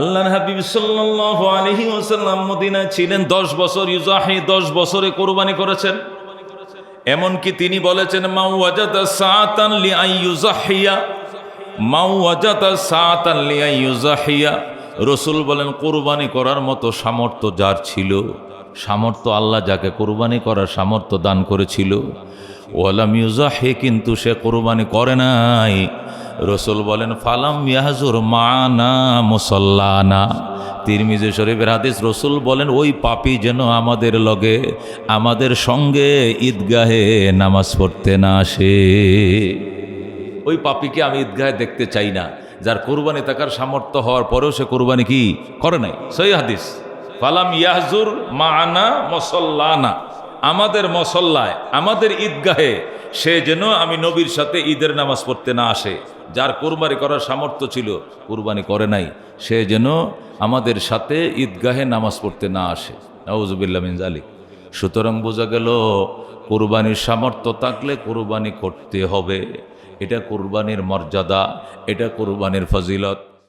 আল্লাহ হাবিব সাল্লাল্লাহু আলাইহি ওয়াসাল্লাম মদিনায় ছিলেন, দশ বছর ইউজাহি দশ বছরে কোরবানি করেছেন। এমনকি তিনি বলেছেন মাউ ওয়াজাদা সাআতান লিআইয়ুজাহিয়া মাউ ওয়াজাদা সাআতান লিআইয়ুজাহিয়া রসুল বলেন, কোরবানি করার মতো সামর্থ্য যার ছিল, সামর্থ্য আল্লাহ যাকে কোরবানি করার সামর্থ্য দান করেছিল, ওয়ালাম ইউজাহি কিন্তু সে কোরবানি করে নাই। রসুল বলেন, ফালাম ইয়াহজুর মানা মুসল্লানা। তিরমিজে শরীফের হাদিস, রসুল বলেন, ওই পাপি যেন আমাদের লগে, আমাদের সঙ্গে ঈদগাহে নামাজ পড়তে না আসে। ওই পাপিকে আমি ঈদগাহে দেখতে চাই না। যার কোরবানি থাকার সামর্থ্য হওয়ার পরেও সে কোরবানি কি করে নাই? সই হাদিস। ফালাম ইয়াহজুর মানা মসল্লানা। আমাদের মসল্লায়, আমাদের ঈদগাহে সে যেন আমি নবীর সাথে ঈদের নামাজ পড়তে না আসে। যার কোরবানি করার সামর্থ্য ছিল, কোরবানি করে নাই। সে যেন আমাদের সাথে ঈদগাহে নামাজ পড়তে না আসে। নওয়াজুবিল্লা মিন জালিক সুতরাং বোঝা গেল, কোরবানির সামর্থ্য থাকলে কোরবানি করতে হবে। এটা কোরবানির মর্যাদা, এটা কোরবানির ফজিলত।